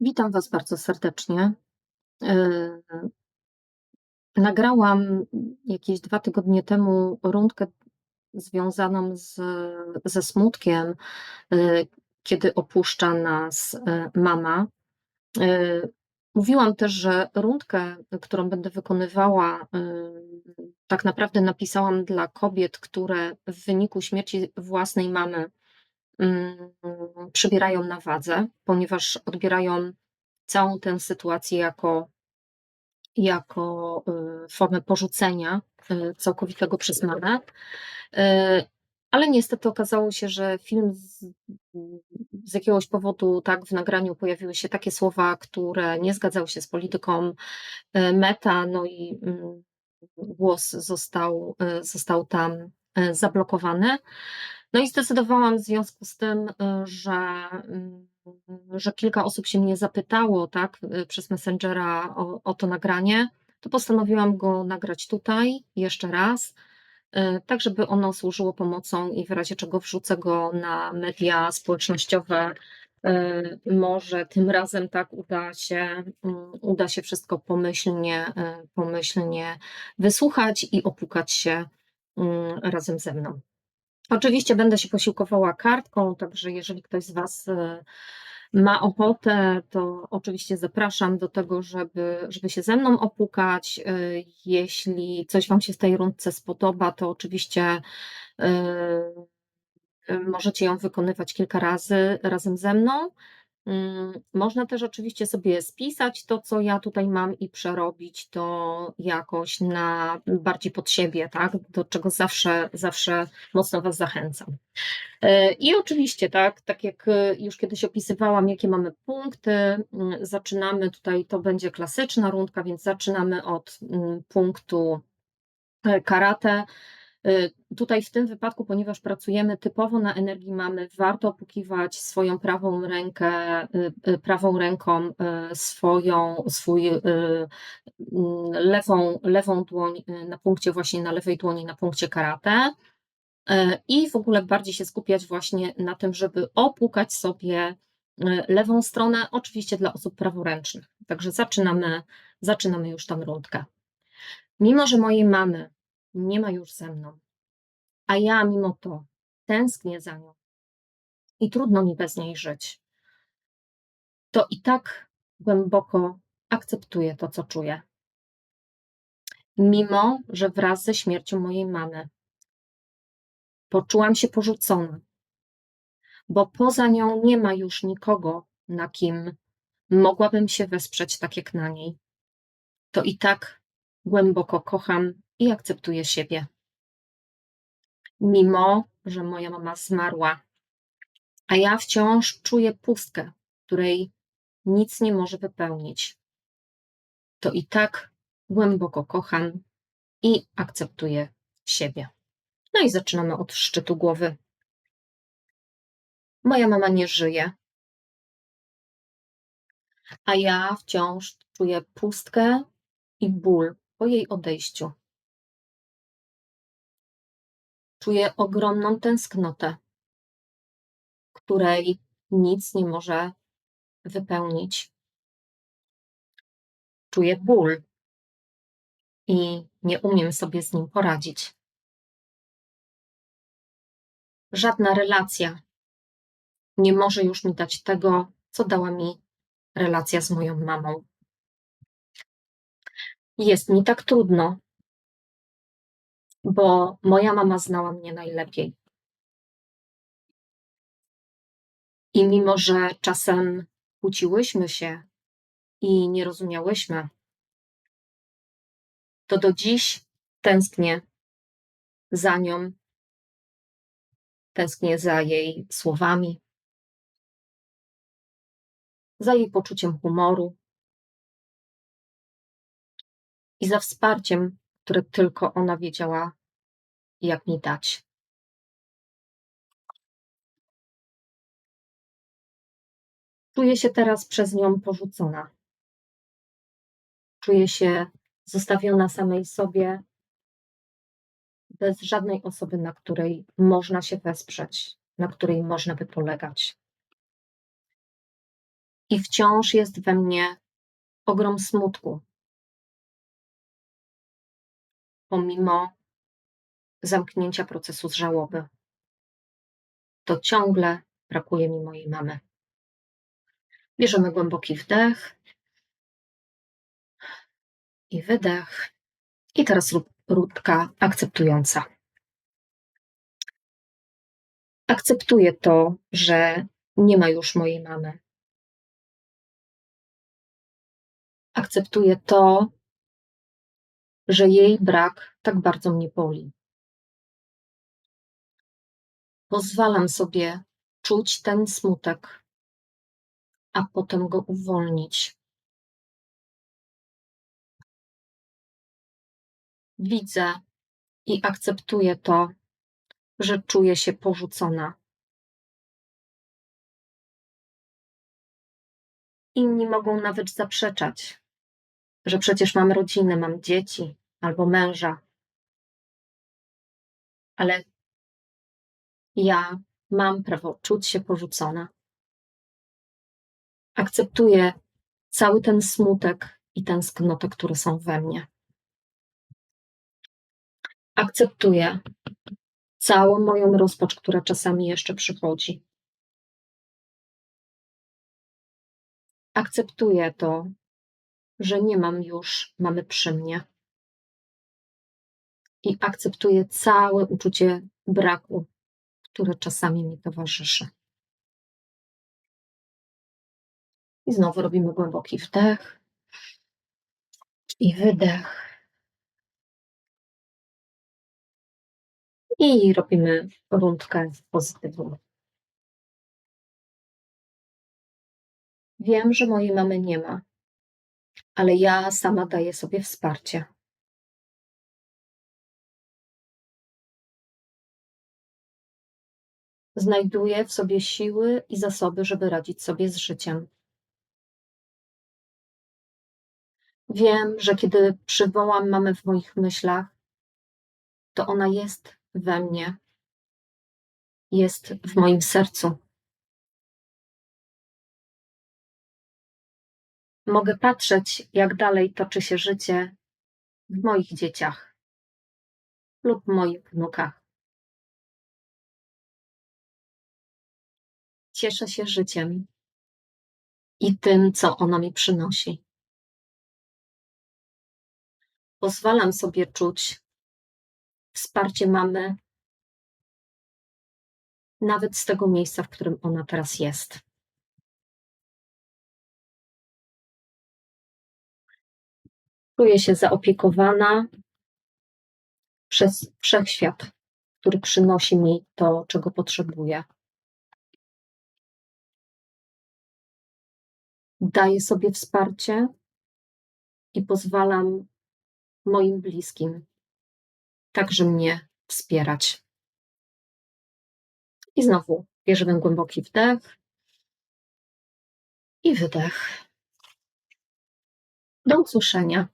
Witam Was bardzo serdecznie. Yy, nagrałam jakieś 2 tygodnie temu rundkę związaną z ze smutkiem, yy, kiedy opuszcza nas, yy, mama. Mówiłam też, że rundkę, którą będę wykonywała, tak naprawdę napisałam dla kobiet, które w wyniku śmierci własnej mamy, przybierają na wadze, ponieważ odbierają całą tę sytuację jako jako, y, formę porzucenia, y, całkowitego przez mamę. Y, ale niestety okazało się, że film z z jakiegoś powodu, tak, w nagraniu pojawiły się takie słowa, które nie zgadzały się z polityką, Meta, no i, mm, głos został, został tam, zablokowany. No i zdecydowałam w związku z tym, że, mm, że kilka osób się mnie zapytało, tak, przez Messengera o o to nagranie, to postanowiłam go nagrać tutaj jeszcze raz, tak żeby ono służyło pomocą i w razie czego wrzucę go na media społecznościowe, może tym razem tak uda się uda się wszystko pomyślnie pomyślnie wysłuchać i opłukać się, razem ze mną. Oczywiście będę się posiłkowała kartką, także jeżeli ktoś z Was, ma ochotę, to oczywiście zapraszam do tego, żeby żeby się ze mną opłukać. Jeśli coś Wam się w tej rundce spodoba, to oczywiście, możecie ją wykonywać kilka razy razem ze mną. Mm, można też oczywiście sobie spisać to, co ja tutaj mam i przerobić to jakoś na bardziej pod siebie, tak, do czego zawsze zawsze mocno Was zachęcam. I oczywiście, tak, tak jak już kiedyś opisywałam, jakie mamy punkty, mm, zaczynamy tutaj, to będzie klasyczna rundka, więc zaczynamy od, mm, punktu, karate. Y, tutaj w tym wypadku, ponieważ pracujemy typowo na energii mamy, warto opłukiwać swoją prawą rękę, y, y, prawą ręką swoją, swój mm, lewą, lewą dłoń na punkcie właśnie na lewej dłoni, na punkcie karate. I w ogóle bardziej się skupiać właśnie na tym, żeby opłukać sobie lewą stronę, oczywiście dla osób praworęcznych. Także zaczynamy, zaczynamy już tę rundkę. Mimo, że mojej mamy nie ma już ze mną, a ja mimo to tęsknię za nią. I trudno mi bez niej żyć, to i tak głęboko akceptuję to, co czuję. Mimo, że wraz ze śmiercią mojej mamy poczułam się porzucona, bo poza nią nie ma już nikogo, na kim mogłabym się wesprzeć tak jak na niej, to i tak głęboko kocham i akceptuję siebie. Mimo, że moja mama zmarła, a ja wciąż czuję pustkę, której nic nie może wypełnić, to i tak głęboko kocham i akceptuję siebie. No i zaczynamy od szczytu głowy. Moja mama nie żyje, a ja wciąż czuję pustkę i ból po jej odejściu. Czuję ogromną tęsknotę, której nic nie może wypełnić. Czuję ból i nie umiem sobie z nim poradzić. Żadna relacja nie może już mi dać tego, co dała mi relacja z moją mamą. Jest mi tak trudno, bo moja mama znała mnie najlepiej. I mimo, że czasem kłóciłyśmy się i nie rozumiałyśmy, to do dziś tęsknię za nią, tęsknię za jej słowami, za jej poczuciem humoru i za wsparciem, które tylko ona wiedziała, jak mi dać. Czuję się teraz przez nią porzucona. Czuję się zostawiona samej sobie, bez żadnej osoby, na której można się wesprzeć, na której można by polegać. I wciąż jest we mnie ogrom smutku. Pomimo zamknięcia procesu z żałoby, to ciągle brakuje mi mojej mamy. Bierzemy głęboki wdech i wydech. I teraz rundka akceptująca. Akceptuję to, że nie ma już mojej mamy. Akceptuję to, że jej brak tak bardzo mnie boli. Pozwalam sobie czuć ten smutek, a potem go uwolnić. Widzę i akceptuję to, że czuję się porzucona. Inni mogą nawet zaprzeczać, że przecież mam rodzinę, mam dzieci albo męża. Ale ja mam prawo czuć się porzucona. Akceptuję cały ten smutek i tęsknotę, które są we mnie. Akceptuję całą moją rozpacz, która czasami jeszcze przychodzi. Akceptuję to, że nie mam już mamy przy mnie. I akceptuję całe uczucie braku, które czasami mi towarzyszy. I znowu robimy głęboki wdech i wydech. I robimy rundkę pozytywną. Wiem, że mojej mamy nie ma, ale ja sama daję sobie wsparcie. Znajduję w sobie siły i zasoby, żeby radzić sobie z życiem. Wiem, że kiedy przywołam mamę w moich myślach, to ona jest we mnie, jest w moim sercu. Mogę patrzeć, jak dalej toczy się życie w moich dzieciach lub moich wnukach. Cieszę się życiem i tym, co ono mi przynosi. Pozwalam sobie czuć wsparcie mamy, nawet z tego miejsca, w którym ona teraz jest. Czuję się zaopiekowana przez wszechświat, który przynosi mi to, czego potrzebuję. Daję sobie wsparcie i pozwalam moim bliskim także mnie wspierać. I znowu bierzemy głęboki wdech i wydech. Do usłyszenia.